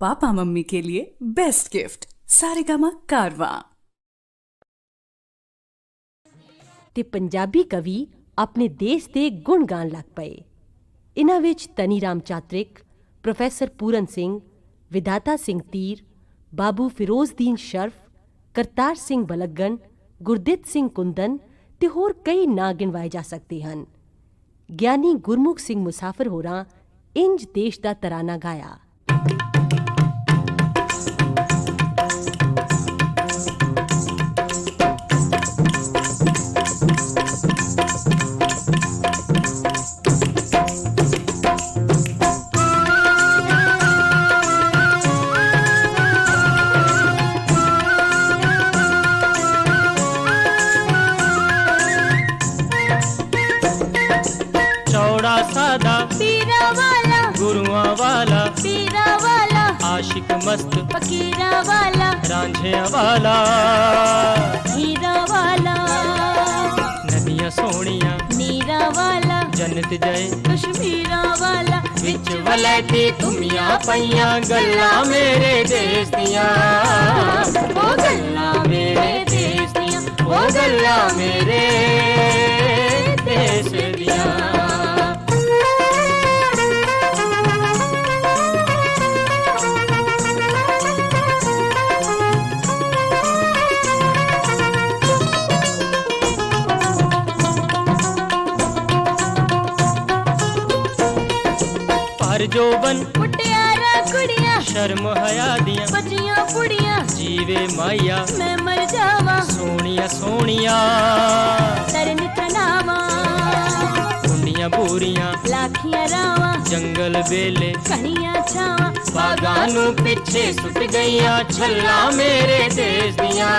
Papa mummy के लिए best gift Saregama कारवा ਤੇ ਪੰਜਾਬੀ ਕਵੀ ਆਪਣੇ ਦੇਸ਼ ਦੇ ਗੁਣ ਗਾਣ ਲੱਗ ਪਏ ਇਨ੍ਹਾਂ ਵਿੱਚ ਤਨੀ ਰਾਮ ਚਾਤ੍ਰਿਕ ਪ੍ਰੋਫੈਸਰ ਪੂਰਨ ਸਿੰਘ ਵਿਦਾਤਾ ਸਿੰਘ ਤੀਰ ਬਾਬੂ ਫਿਰੋਜ਼ਦੀਨ ਸ਼ਰਫ ਕਰਤਾਰ ਸਿੰਘ ਬਲਗਨ ਗੁਰਦਿੱਤ ਸਿੰਘ ਕੁੰਦਨ ਤੇ ਹੋਰ ਕਈ ਨਾਂ ਗਿਣਵਾਏ ਜਾ ਸਕਦੇ ਹਨ ਗਿਆਨੀ ਗੁਰਮੁਖ ਸਿੰਘ ਮੁਸਾਫਰ ਹੋਰਾਂ ਇੰਜ ਦੇਸ਼ ਦਾ ਤਰਾਨਾ ਗਾਇਆ ਜੰਨਤ ਜਾਏ। ਕਸ਼ਮੀਰਾ ਵਾਲਾ ਵਿੱਚ ਵਲੈਤੀ ਤੁਮੀਆਂ ਪਈਆਂ ਗੱਲਾਂ ਮੇਰੇ ਦੇਸ਼ ਦੀਆਂ। ਉਹ ਗੱਲਾਂ ਮੇਰੇ ਦੇਸ਼ ਦੀਆਂ ਉਹ ਗੱਲਾਂ ਮੇਰੇ ਦੇਸ਼ ਦੀਆਂ। ਪਰ ਜੋਬਨ ਮੁਟਿਆਰਾ ਕੁੜੀਆਂ ਸ਼ਰਮ ਹਯਾ ਦੀਆਂ ਬੱਚੀਆਂ ਕੁੜੀਆਂ ਜੀਵੇ ਮਾਇਆ ਮੈਂ ਮਰ ਜਾਵਾਂ ਸੋਹਣੀਆਂ ਸੋਹਣੀਆਂ ਤਰਨ ਤਨਾਵਾਂ ਕੁੰਡੀਆਂ ਬੂਰੀਆਂ ਲਾਖੀਆਂ ਰਾਵਾਂ ਜੰਗਲ ਵੇਲੇ ਕਣੀਆਂ ਛਾਵਾਂ ਬਾਗਾਂ ਨੂੰ ਪਿੱਛੇ ਸੁੱਟ ਗਈਆਂ ਛੱਲਾ ਮੇਰੇ ਦੇਸ਼ ਦੀਆਂ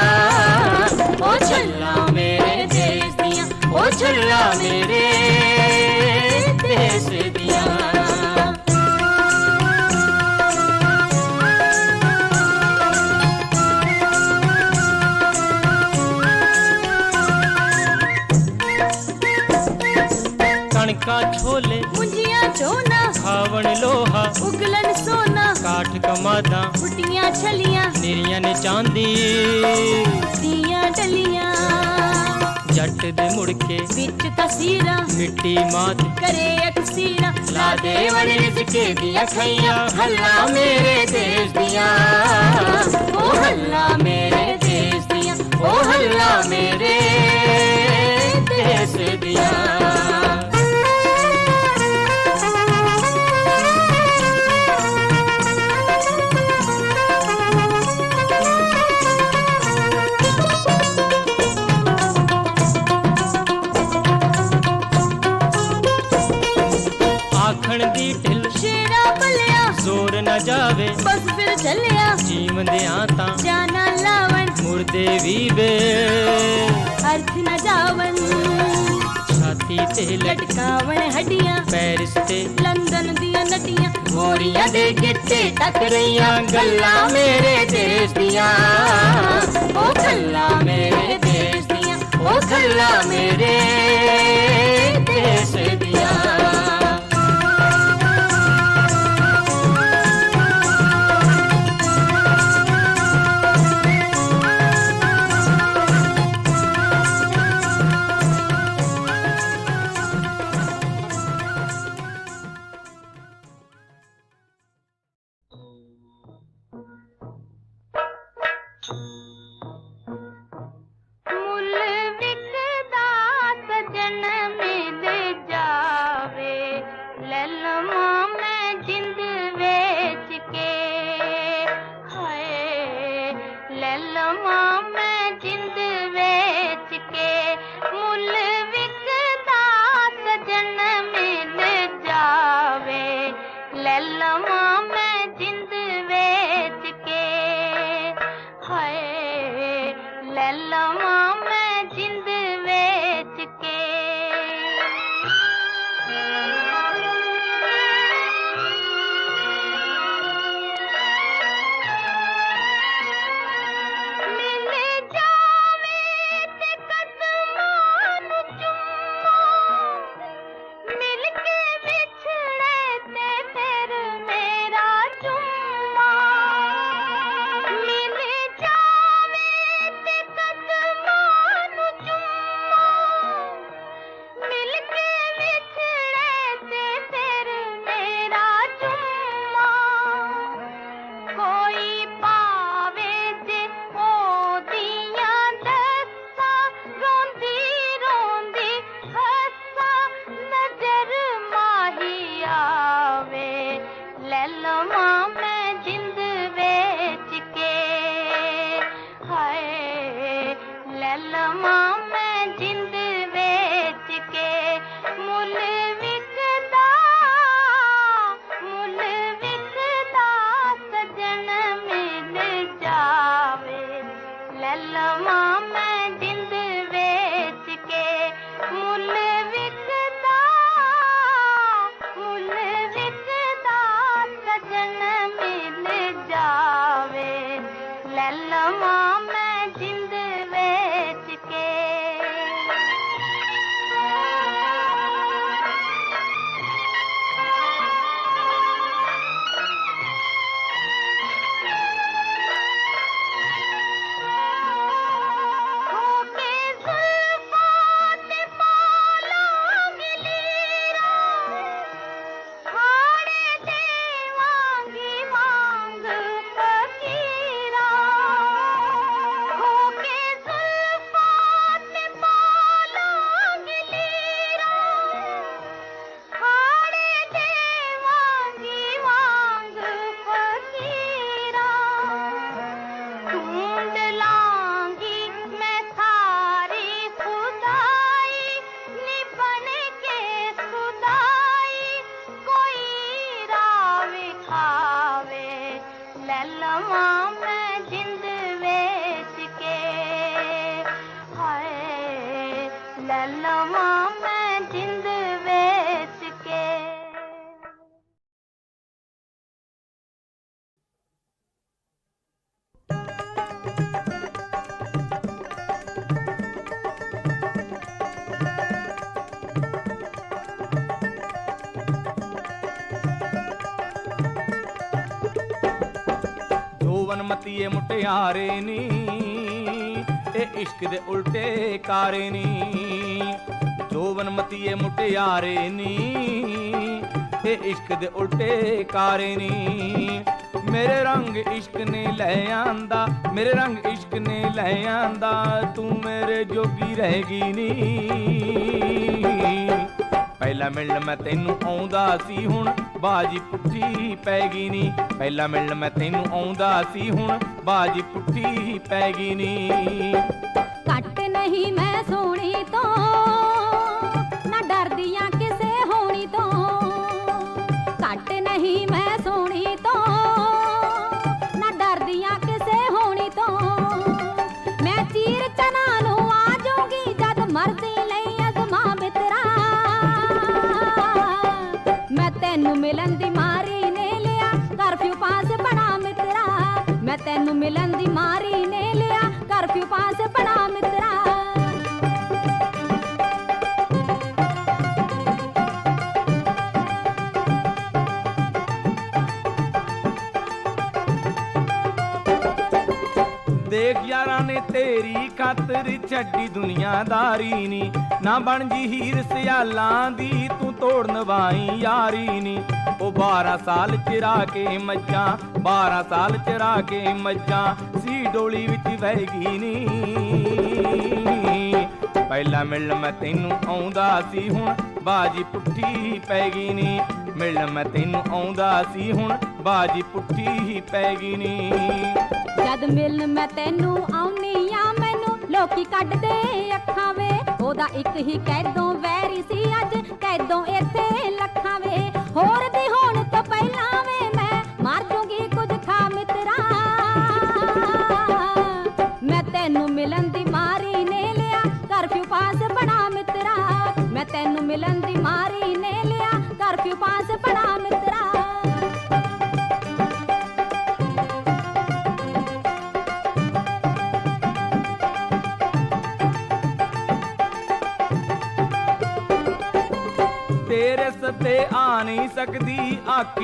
ਉਹ ਛੱਲਾ ਮੇਰੇ ਦੇਸ਼ ਦੀਆਂ ਉਹ ਛੱਲਾ ਕਣਕਾਂ ਛੋਲੇ ਮੁੰਜੀਆਂ ਚੋਨਾ ਖਾਵਣ ਲੋਹਾ ਉਗਲਣ ਸੋਨਾ ਕਾਠ ਕਮਾਦਾਂ ਫੁੱਟੀਆਂ ਛਲੀਆਂ ਨਿਰੀਆਂ ਨੇ ਚਾਂਦੀ। ਦੀਆਂ ਡਲੀਆਂ ਜੱਟ ਦੇ ਮੁੜ ਕੇ ਵਿੱਚ ਤਸੀਰਾਂ ਮਿੱਟੀ ਮਾਤ ਕਰੇ ਅਕਸੀਰਾਂ ਲਾ ਦੇ ਵਣ ਰਿਜ਼ਕੇ ਦੀਆਂ ਖਈਆਂ ਹੱਲਾ ਮੇਰੇ ਦੇਸ਼ ਦੀਆਂ। ਉਹ ਹੱਲਾ ਮੇਰੇ ਦੇਸ਼ ਦੀਆਂ ਉਹ ਹੱਲਾ ਮੇਰੇ ਦੇਸ਼ ਦੀਆਂ। ਆਖਣ ਦੀ ਢਿੱਲ। ਸ਼ੇਰਾ ਭਲਿਆ। ਜ਼ੋਰ ਨਾ ਜਾਵੇ। ਬਸ ਫਿਰ ਚੱਲਿਆ। ਜੀਵੰਦਿਆਂ ਤਾਂ ਜਾਨਾ ਲਾਵਣ। ਮੁਰਦੇ ਵੀ ਵੇ। ਅਰਥ ਨਾ ਜਾਵਣ। ਛਾਤੀ ਤੇ ਲਟਕ ਲਟਕਾਵਣ। ਹੱਡੀਆਂ। ਪੈਰਿਸ ਤੇ ਲੰਦਨ ਦੀਆਂ ਨਟੀਆਂ। ਗੋਰੀਆਂ ਦੇ ਗਿੱਟੇ ਟੱਕ ਰਹੀਆਂ ਗੱਲਾਂ ਮੇਰੇ ਦੇਸ਼ ਦੀਆਂ। ਉਹ ਗੱਲਾਂ ਮੇਰੇ ਦੇਸ਼ ਦੀਆਂ। ਉਹ ਗੱਲਾਂ ਮੇਰੇ ਦੇਸ਼ ਲੈ ਮਤੀਏ ਨੀ, ਇਹ ਇਸ਼ਕ ਦੇ ਉਲਟੇ ਕਾਰੇ ਨੀ। ਜੋਵਨ ਮਤੀਏ ਮੁਟਿਆਰੇ ਨੀ, ਇਹ ਇਸ਼ਕ ਦੇ ਉਲਟੇ ਕਾਰੇ ਨੀ। ਮੇਰੇ ਰੰਗ ਇਸ਼ਕ ਨੇ ਲੈ ਆਂਦਾ, ਮੇਰੇ ਰੰਗ ਇਸ਼ਕ ਨੇ ਲੈ ਆਂਦਾ, ਤੂੰ ਮੇਰੇ ਜੋਗੀ ਰਹਿ ਗਈ ਨੀ। ਪਹਿਲਾਂ ਮਿਲਣ ਮੈਂ ਤੈਨੂੰ ਆਉਂਦਾ ਸੀ ਹੁਣ, ਬਾਜੀ ਪੁੱਠੀ ਪੈ ਗਈ ਨੀ। ਪਹਿਲਾਂ ਮਿਲਣ ਮੈਂ ਤੈਨੂੰ ਆਉਂਦਾ ਸੀ ਹੁਣ, ਬਾਜੀ ਪੁੱਠੀ ਪੈ ਗਈ ਨੀ। ਘੱਟ ਨਹੀਂ ਮੈਂ ਸੋਹਣੀ ਤੋਂ, ਨਾ ਡਰਦੀਆਂ ਕਿਸੇ ਹੋਣੀ ਤੋਂ। ਘੱਟ ਨਹੀਂ ਮੈਂ ਸੋਹਣੀ ਤੋਂ ਮੈਂ ਤੈਨੂੰ ਮਿਲਣ ਦੀ ਤੇਰੀ ਖਾਤਰ ਛੱਡੀ ਦੁਨੀਆਦਾਰੀ ਨੀ। ਨਾ ਬਣ ਜੀ ਹੀਰ ਸਿਆਲਾਂ ਦੀ, ਤੂੰ ਤੋੜ ਨਵਾਈ ਯਾਰੀ ਨੀ। ਉਹ 12 ਸਾਲ ਚਿਰਾ ਕੇ ਮੱਝਾਂ 12 ਸਾਲ ਚਿਰਾ ਕੇ ਮੱਝਾਂ, ਸੀ ਡੋਲੀ ਵਿੱਚ ਵਹਿ ਗਈ ਨੀ। ਪਹਿਲਾਂ ਮਿਲਣ ਮੈਂ ਤੈਨੂੰ ਆਉਂਦਾ ਸੀ, ਹੁਣ ਬਾਜੀ ਪੁੱਠੀ ਪੈ ਗਈ ਨੀ। ਮਿਲਣ ਮੈਂ ਤੈਨੂੰ ਆਉਂਦਾ ਸੀ, ਹੁਣ ਬਾਜੀ ਪੁੱਠੀ ਪੈ ਗਈ ਨੀ। ਜਦ ਮਿਲਣ ਮੈਂ ਤੈਨੂੰ ਲੋਕੀ ਕੱਢਦੇ ਅੱਖਾਂ ਵੇ। ਉਹਦਾ ਇੱਕ ਹੀ ਕੈਦੋਂ ਵੈਰੀ ਸੀ ਅੱਜ, ਕੈਦੋਂ ਇੱਥੇ ਲੱਖਾਂ ਵੇ। ਹੋਰ ਦੀ ਹੁਣ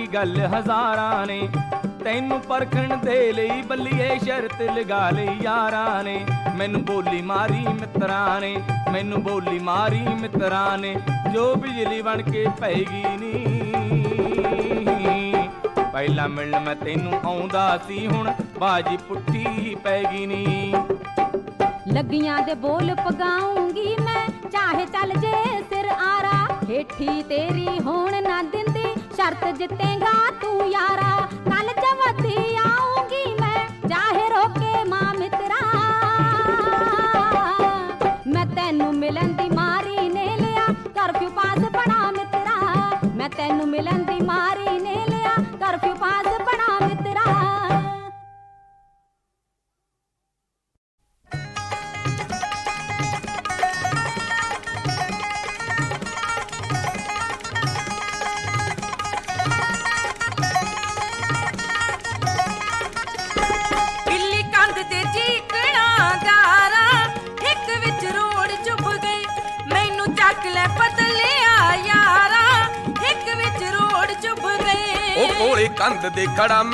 ਆਖੀ ਗੱਲ ਹਜ਼ਾਰਾਂ ਨੇ। ਤੈਨੂੰ ਪਰਖਣ ਦੇ ਲਈ ਬੱਲੀਏ ਸ਼ਰਤ ਲਗਾ ਲਈ ਯਾਰਾਂ ਨੇ। ਮੈਨੂੰ ਬੋਲੀ ਮਾਰੀ ਮਿੱਤਰਾਂ ਨੇ, ਮੈਨੂੰ ਬੋਲੀ ਮਾਰੀ ਮਿੱਤਰਾਂ ਨੇ। ਜੋ ਬਿਜਲੀ ਬਣ ਕੇ ਪੈਗੀ ਨੀ। ਪਹਿਲਾਂ ਮਿਲਣ ਮੈਂ ਤੈਨੂੰ ਆਉਂਦਾ ਸੀ, ਹੁਣ ਬਾਜੀ ਪੁੱਠੀ ਪੈ ਗਈ ਨੀ। ਲੱਗੀਆਂ ਦੇ ਬੋਲ ਪਗਾਉਂਗੀ ਮੈਂ, ਚਾਹੇ ਚੱਲ ਜੇ ਸਿਰ ਆਰਾ, ਹੇਠੀ ਤੇਰੀ ਹੋਣ ਨਾ ਦਿੰਦੀ। ਸ਼ਰਤ ਜਿੱਤੇਗਾ ਤੂੰ ਯਾਰਾ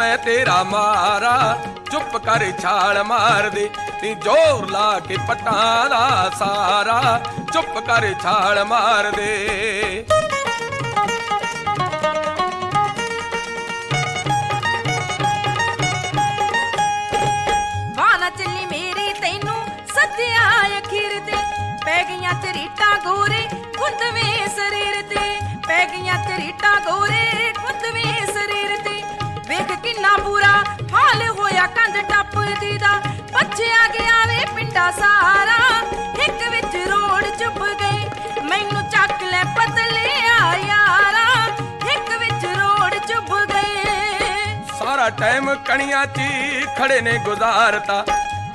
ਮੈਂ ਤੇਰਾ ਮਾਰਾ, ਚੁੱਪ ਕਰ ਛਾਲ ਮਾਰ ਦੇ ਨੀ ਜ਼ੋਰ ਲਾ ਕੇ ਪਟਾਂ ਦਾ ਸਾਰਾ, ਚੁੱਪ ਕਰ ਛਾਲ ਮਾਰ ਦੇ ਵਾਹ ਚੱਲੀ ਮੇਰੀ ਤੈਨੂੰ ਸੱਜਿਆ ਅਖੀਰ ਤੇ, ਪੈ ਗਈਆਂ ਚਰੀਟਾਂ ਗੋਰੇ ਕੁੰਦਵੇਂ ਸਰੀਰ ਤੇ, ਪੈ ਗਈਆਂ ਚਰੀਟਾਂ ਗੋਰੇ ਕੁੰਦਵੇਂ ਸਰੀਰ ਤੇ ਕਿੰਨਾ ਬੁਰਾ ਹਾਲ ਹੋਇਆ ਕੰਧ ਟੱਪਦੀ ਦਾ ਪੱਛਿਆ ਗਿਆ ਵੇ ਪਿੰਡਾ ਸਾਰਾ, ਇੱਕ ਵਿੱਚ ਰੋੜ ਚੁੱਪ ਗਏ ਮੈਨੂੰ ਚੱਕ ਲੈ ਪਤਲਿਆ ਯਾਰਾ, ਇੱਕ ਵਿੱਚ ਰੋੜ ਚੁੱਪ ਗਏ ਸਾਰਾ ਟਾਈਮ ਕਣੀਆਂ 'ਚ ਖੜੇ ਨੇ ਗੁਜ਼ਾਰਤਾ।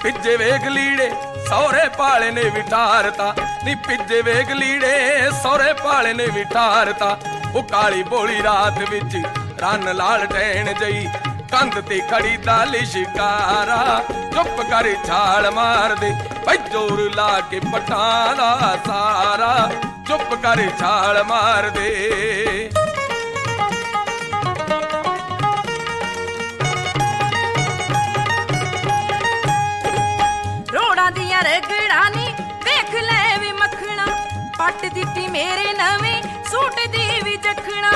ਪਿੱਜੇ ਵੇਗ ਲੀੜੇ ਸੌਰੇ ਪਾਲੇ ਨੇ ਵਿਟਾਰਤਾ ਨੀ ਪਿੱਜੇ ਵੇਗ ਲੀੜੇ ਸੌਰੇ ਪਾਲੇ ਨੇ ਵਿਟਾਰਤਾ ਉਹ ਕਾਲੀ ਬੋਲੀ ਰਾਤ ਵਿੱਚ ਰੰਨ ਲਾਲ ਟੈਣ ਜਈ, ਕੰਧ ਤੇ ਖੜੀ ਦਾ ਲਿਸ਼ਕਾਰਾ, ਚੁੱਪ ਕਰ ਛਾਲ ਮਾਰ ਦੇ ਜ਼ੋਰ ਲਾ ਕੇ ਪਟਾਂ ਸਾਰਾ, ਚੁੱਪ ਕਰ ਛਾਲ ਮਾਰ ਰੋੜਾਂ ਦੀਆਂ ਰਗੜਾਂ ਨੀ, ਵੇਖ ਲੈ ਵੀ ਮੱਖਣਾ, ਪੱਟ ਦਿੱਤੀ ਮੇਰੇ ਨਵੇਂ, ਸੂਟ ਦੀ ਵੀ ਜਖਣਾ।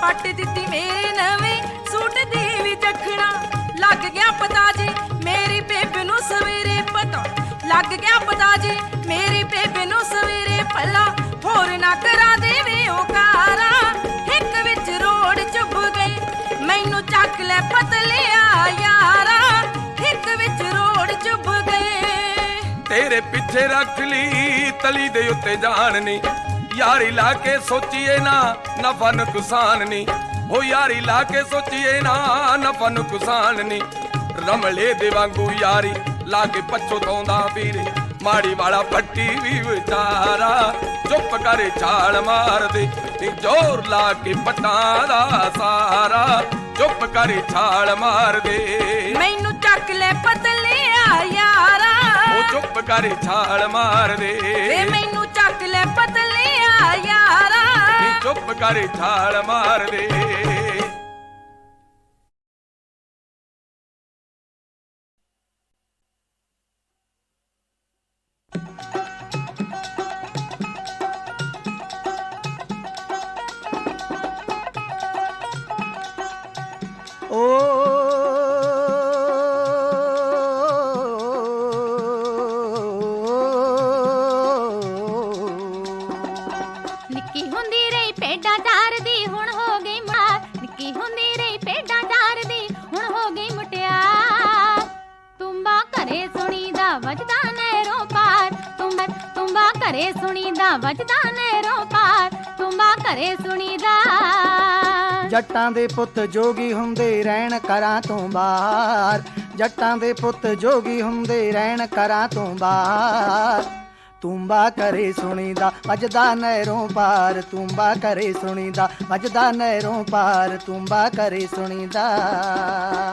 ਪੱਟ ਦਿੱਤੀ ਮੇਰੇ ਨਵੇਂ ਸੂਟ ਦੀ ਵੀ ਜਖਣਾ ਲੱਗ ਗਿਆ ਪਤਾ ਜੀ, ਮੇਰੀ ਬੇਬੇ ਨੂੰ ਸਵੇਰੇ ਪਤਾ। ਲੱਗ ਗਿਆ ਪਤਾ ਜੀ, ਮੇਰੀ ਬੇਬੇ ਨੂੰ ਸਵੇਰੇ ਭਲਾ। ਹੋਰ ਨਾ ਕਰਾ ਦੇਵੇ ਉਹ ਕਾਰਾ। ਇੱਕ ਵਿੱਚ ਰੋੜ ਚੁੱਭ ਗਈ ਮੈਨੂੰ ਚੱਕ ਲੈ ਪਤਲਿਆ ਯਾਰਾ। ਇੱਕ ਵਿੱਚ ਰੋੜ ਚੁੱਭ ਗਏ। ਤੇਰੇ ਪਿੱਛੇ ਰੱਖ ਲਈ, ਤਲੀ ਦੇ ਉੱਤੇ ਜਾਣ ਨੀ ਯਾਰੀ ਲਾ ਕੇ ਸੋਚੀਏ ਨਾ ਨਫਾ ਨੁਕਸਾਨ ਨੀ। ਹੋ ਯਾਰੀ ਲਾ ਕੇ ਸੋਚੀਏ ਨਾ ਨਫਾ ਨੁਕਸਾਨ ਨੀ। ਰਮਲੇ ਦੇ ਵਾਂਗੂ ਯਾਰੀ ਲਾ ਕੇ ਪਛਤਾਉਂਦਾ ਵੀਰੇ। ਮਾੜੀ ਵਾਲਾ ਪੱਟੀ ਵੀ ਵਿਚਾਰਾ ਚੁੱਪ ਕਰ ਛਾਲ ਮਾਰ ਦੇ ਨੀ ਜ਼ੋਰ ਲਾ ਕੇ ਪਟਾਂ ਦਾ ਸਾਰਾ ਚੁੱਪ ਕਰ ਛਾਲ ਮਾਰ ਦੇ ਮੈਨੂੰ ਚੱਕ ਲੈ ਪਤਲਿਆ ਯਾਰਾ। ਉਹ ਚੁੱਪ ਕਰ ਛਾਲ ਮਾਰ ਦੇ ਵੇ ਮੈਨੂੰ ਚੱਕ ਲੈ ਪਤਲਿਆ ਚੁੱਪ ਕਰ ਛਾਲ ਮਾਰ ਦੇ। ਨਿੱਕੀ ਜੱਟਾਂ ਦੇ ਪੁੱਤ ਜੋਗੀ ਹੁੰਦੇ ਰਹਿਣ ਕਰਾਂ ਤੋਂ ਬਾਹਰ। ਜੱਟਾਂ ਦੇ ਪੁੱਤ ਜੋਗੀ ਹੁੰਦੇ ਰਹਿਣ ਕਰਾਂ ਤੋਂ ਬਾਹਰ। ਤੁੰਬਾ ਕਰੇ ਸੁਣੀਦਾ, ਵੱਜਦਾ ਨਹਿਰੋਂ ਪਾਰ। ਤੁੰਬਾ ਕਰੇ ਸੁਣੀਦਾ, ਵੱਜਦਾ ਨਹਿਰੋਂ ਪਾਰ। ਤੁੰਬਾ ਕਰੇ ਸੁਣੀਦਾ।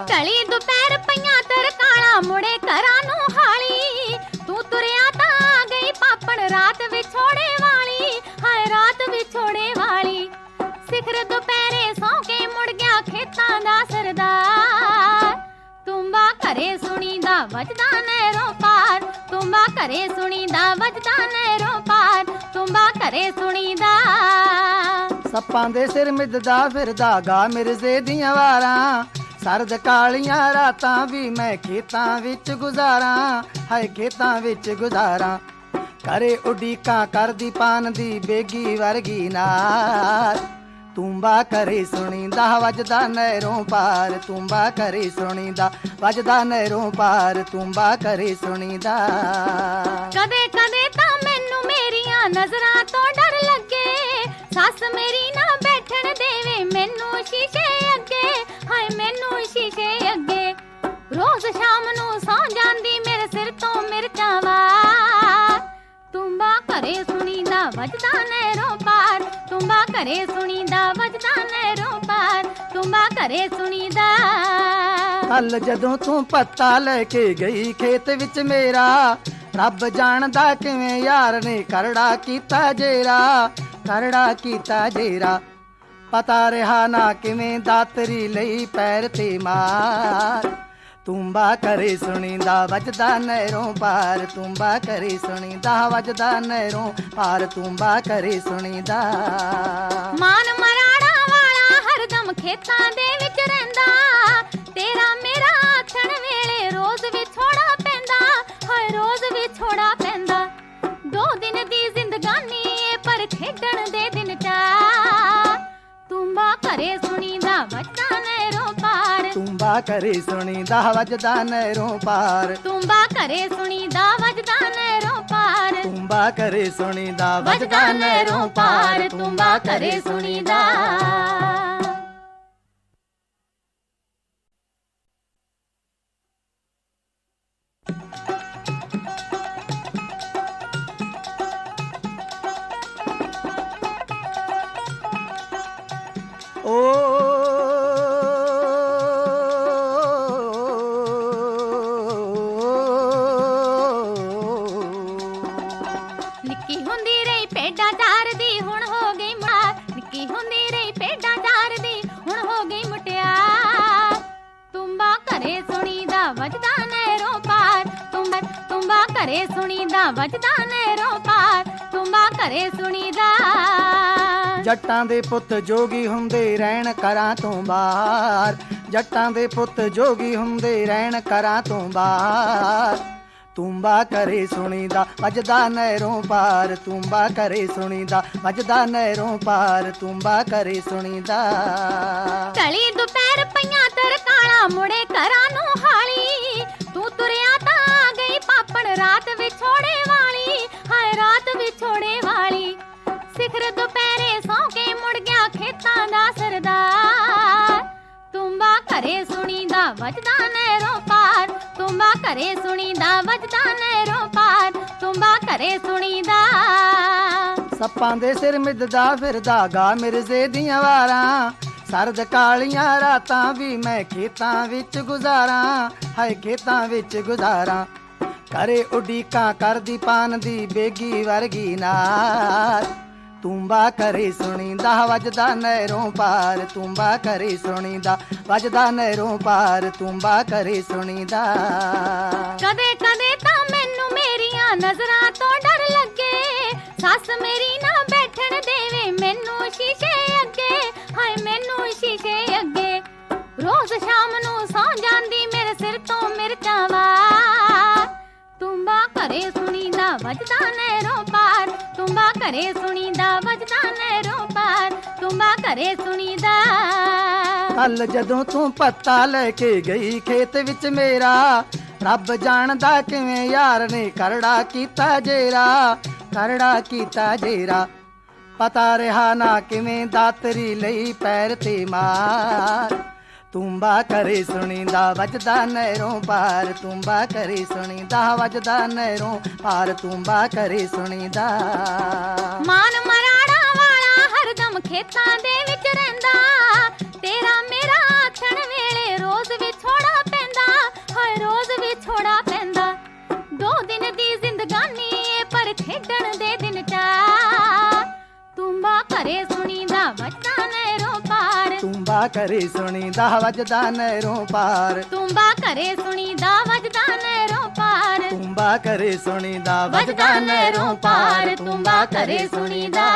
ਢਲੀ ਦੁਪਹਿਰ ਪਈਆਂ ਤਰਕਾਣਾ ਮੁੜੇ ਘਰਾਂ ਨੂੰ ਹਾਲੀ। ਤੂੰ ਤੁਰਿਆ ਤਾਂ ਆ ਗਈ ਪਾਪਣ ਰਾਤ ਵਿਛੋੜੇ ਵਾਲੀ। ਹਾਏ ਰਾਤ ਵਿਛੋੜੇ ਵਾਲੀ। ਸਿਖਰ ਦੁਪਹਿਰੇ ਖੇਤਾਂ ਦਾ ਸਰਦਾਰ। ਤੁੰਬਾ ਘਰੇ ਸੁਣੀਦਾ, ਵੱਜਦਾ ਨਹਿਰੋਂ ਪਾਰ। ਤੁੰਬਾ ਘਰੇ ਸੁਣੀਦਾ, ਵੱਜਦਾ ਨਹਿਰੋਂ ਪਾਰ। ਤੁੰਬਾ ਘਰੇ ਸੁਣੀਦਾ। ਸੱਪਾਂ ਦੇ ਸਿਰ ਮਿੱਧਦਾ ਫਿਰਦਾ ਗਾ ਮਿਰਜ਼ੇ ਦੀਆਂ ਵਾਰਾਂ। ਸਰਦ ਕਾਲੀਆਂ ਰਾਤਾਂ ਵੀ ਮੈਂ ਖੇਤਾਂ ਵਿੱਚ ਗੁਜ਼ਾਰਾਂ। ਹਾਏ, ਖੇਤਾਂ ਵਿੱਚ ਗੁਜ਼ਾਰਾਂ। ਕਰੇ ਉਡੀਕਾਂ ਕਰਦੀ ਪਾਨ ਦੀ ਬੇਗੀ ਵਰਗੀ ਨਾਰ। ਤੂੰਬਾ ਕਰੇ ਸੁਣੀਦਾ, ਵੱਜਦਾ ਨਹਿਰੋਂ ਪਾਰ, ਤੁੰਬਾ ਕਰੇ ਸੁਣੀਦਾ, ਵੱਜਦਾ ਨਹਿਰੋਂ ਪਾਰ, ਤੁੰਬਾ ਕਰੇ ਸੁਣੀਦਾ। ਕਦੇ ਕਦੇ ਤਾਂ ਮੈਨੂੰ ਮੇਰੀਆਂ ਨਜ਼ਰਾਂ ਤੋਂ ਡਰ ਲੱਗੇ। ਸੱਸ ਮੇਰੀ ਨਾ ਬੈਠਣ ਦੇਵੇ ਮੈਨੂੰ ਸ਼ੀਸ਼ੇ ਅੱਗੇ। ਹਾਏ ਮੈਨੂੰ ਸ਼ੀਸ਼ੇ ਅੱਗੇ। ਰੋਜ਼ ਸ਼ਾਮ ਨੂੰ ਸੌ ਜਾਂਦੀ ਮੇਰੇ ਸਿਰ ਤੋਂ ਮਿਰਚਾਂ ਵਾਰ। ਤੁੰਬਾ ਘਰੇ ਸੁਣੀਦਾ, ਵੱਜਦਾ ਨਹਿਰੋਂ ਪਾਰ। ਤੁੰਬਾ ਘਰੇ ਸੁਣੀ ਤੁੰਬਾ ਘਰੇ ਸੁਣੀਦਾ। ਕੱਲ ਜਦੋਂ ਤੂੰ ਪੱਤਾ ਲੈ ਕੇ ਗਈ ਖੇਤ ਵਿੱਚ ਮੇਰਾ, ਰੱਬ ਜਾਣਦਾ ਕਿਵੇਂ ਯਾਰ ਨੇ ਕਰੜਾ ਕੀਤਾ ਜੇਰਾ, ਕਰੜਾ ਕੀਤਾ ਜੇਰਾ। ਪਤਾ ਰਿਹਾ ਨਾ ਕਿਵੇਂ ਦਾਤਰੀ ਲਈ ਪੈਰ ਤੇ ਮਾਰ। ਤੁੰਬਾ ਕਰੇ ਸੁਣੀਂਦਾ, ਵੱਜਦਾ ਨਹਿਰੋਂ ਪਾਰ। ਤੁੰਬਾ ਕਰੇ ਸੁਣੀਂਦਾ, ਵੱਜਦਾ ਨਹਿਰੋਂ ਪਾਰ। ਤੁੰਬਾ ਕਰੇ ਸੁਣੀਂਦਾ। ਤੁੰਬਾ ਕਰੇ ਸੁਣੀਂਦਾ ਵੱਜਦਾ ਨਹਿਰੋਂ ਪਾਰ। ਤੁੰਬਾ ਘਰੇ ਸੁਣੀਦਾ ਵੱਜਦਾ ਨਹਿਰੋਂ ਪਾਰ। ਤੁੰਬਾ ਕਰੇ ਸੁਣੀਂਦਾ ਵੱਜਦਾ ਨਹਿਰੋਂ ਪਾਰ। ਤੁੰਬਾ ਘਰੇ ਸੁਣੀਦਾ। ਓ ਜੱਟਾਂ ਦੇ ਪੁੱਤ ਜੋਗੀ ਹੁੰਦੇ ਰਹਿਣ ਕਰਾਂ ਤੋਂ ਬਾਹਰ। ਜੱਟਾਂ ਦੇ ਪੁੱਤ ਜੋਗੀ ਹੁੰਦੇ ਰਹਿਣ ਕਰਾਂ ਤੋਂ ਬਾਹਰ। ਤੁੰਬਾ ਕਰੇ ਸੁਣੀਦਾ ਵੱਜਦਾ ਨਹਿਰੋਂ ਪਾਰ। ਤੁੰਬਾ ਕਰੇ ਸੁਣੀਦਾ ਵੱਜਦਾ ਨਹਿਰੋਂ ਪਾਰ। ਤੁੰਬਾ ਕਰੇ ਸੁਣੀਦਾ। ਢਲੀ ਦੁਪਹਿਰ ਪਈਆਂ ਤਰਕਾਣਾ ਮੁੜੇ ਘਰਾਂ ਨੂੰ ਹਾਲੀ। ਤੂੰ ਤੁਰਿਆ ਤਾਂ ਆ ਗਈ ਪਾਪਣ ਰਾਤ ਵਿਛੋੜੇ ਵਾਲੀ ਹਾਏ ਰਾਤ ਵਿਛੋੜੇ ਵਾਲੀ। ਸਿਖਰ ਦੁਪਹਿਰੇ ਸੌਂ ਕੇ ਮੁੜ ਗਿਆ ਖੇਤਾਂ ਦਾ ਸਰਦਾਰ। ਤੁੰਬਾ ਘਰੇ ਸੁਣੀਦਾ ਵੱਜਦਾ ਨਹਿਰੋਂ ਪਾਰ। ਤੁੰਬਾ ਘਰੇ ਸੁਣੀਦਾ ਵੱਜਦਾ ਨਹਿਰੋਂ ਪਾਰ। ਤੁੰਬਾ ਘਰੇ ਸੁਣੀਦਾ। ਸੱਪਾਂ ਦੇ ਸਿਰ ਮਿੱਧਦਾ ਫਿਰਦਾ ਗਾ ਮਿਰਜ਼ੇ ਦੀਆਂ ਵਾਰਾਂ। ਸਰਦ ਕਾਲੀਆਂ ਰਾਤਾਂ ਵੀ ਮੈਂ ਖੇਤਾਂ ਵਿੱਚ ਗੁਜ਼ਾਰਾਂ। ਹਾਏ ਖੇਤਾਂ ਵਿੱਚ ਗੁਜ਼ਾਰਾਂ। ਕਰੇ ਉਡੀਕਾਂ ਕਰਦੀ ਪਾਨ ਦੀ ਬੇਗੀ ਵਰਗੀ ਨਾਰ। ਤੂੰਬਾ ਕਰੇ ਸੁਣੀਂਦਾ, ਵੱਜਦਾ ਨਹਿਰੋਂ ਪਾਰ, ਤੂੰਬਾ ਕਰੇ ਸੁਣੀਂਦਾ, ਵੱਜਦਾ ਨਹਿਰੋਂ ਪਾਰ, ਤੂੰਬਾ ਕਰੇ ਸੁਣੀਂਦਾ। ਕਦੇ ਕਦੇ ਤਾਂ ਮੈਨੂੰ ਮੇਰੀਆਂ ਨਜ਼ਰਾਂ ਤੋਂ ਡਰ ਲੱਗੇ, ਸੱਸ ਮੇਰੀ ਨਾ ਬੈਠਣ ਦੇਵੇ, ਮੈਨੂੰ ਸ਼ੀਸ਼ੇ ਘਰੇ ਸੁਣੀਦਾ, ਵੱਜਦਾ ਨਹਿਰੋਂ ਪਾਰ, ਤੁੰਬਾ ਘਰੇ ਸੁਣੀਦਾ। ਕੱਲ ਜਦੋਂ ਤੂੰ ਪੱਤਾ ਲੈ ਕੇ ਗਈ ਖੇਤ ਵਿੱਚ ਮੇਰਾ, ਰੱਬ ਜਾਣਦਾ ਕਿਵੇਂ ਯਾਰ ਨੇ ਕਰੜਾ ਕੀਤਾ ਜੇਰਾ, ਕਰੜਾ ਕੀਤਾ ਜੇਰਾ। ਪਤਾ ਰਿਹਾ ਨਾ ਕਿਵੇਂ ਦਾਤਰੀ ਲਈ ਪੈਰ ਤੇ ਮਾਰ। ਤੁੰਬਾ ਕਰੇ ਸੁਣੀਂਦਾ, ਵੱਜਦਾ ਨਹਿਰੋਂ ਪਾਰ। ਤੁੰਬਾ ਕਰੇ ਸੁਣੀਂਦਾ, ਵੱਜਦਾ ਨਹਿਰੋਂ ਪਾਰ। ਤੁੰਬਾ ਕਰੇ ਸੁਣੀਂਦਾ। ਮਾਨ ਮਰਾੜਾ ਵਾਲਾ ਹਰਦਮ ਖੇਤਾਂ ਦੇ ਵਿੱਚ ਰਹਿੰਦਾ। ਤੇਰਾ ਮੇਰਾ ਆਖਣ ਵੇਲੇ ਰੋਜ਼ ਵਿਛੋੜਾ ਪੈਂਦਾ। ਹਾਏ ਰੋਜ਼ ਵਿਛੋੜਾ ਪੈਂਦਾ। ਦੋ ਦਿਨ ਦੀ ਜ਼ਿੰਦਗਾਨੀ ਏ, ਪਰ ਖੇਡਣ ਦੇ ਦਿਨ ਚਾਰ ਤੁੰਬਾ ਘਰੇ ਸੁਣੀਦਾ, ਵੱਜਦਾ ਨਹਿਰੋਂ ਤੁੰਬਾ ਕਰੇ ਸੁਣੀਂਦਾ ਵੱਜਦਾ ਨਹਿਰੋਂ ਪਾਰ। ਤੁੰਬਾ ਘਰੇ ਸੁਣੀਦਾ ਵੱਜਦਾ ਨਹਿਰੋਂ ਪਾਰ। ਤੁੰਬਾ ਕਰੇ ਸੁਣੀਦਾ ਵੱਜਦਾ ਨਹਿਰੋਂ ਪਾਰ। ਤੁੰਬਾ ਘਰੇ ਸੁਣੀਦਾ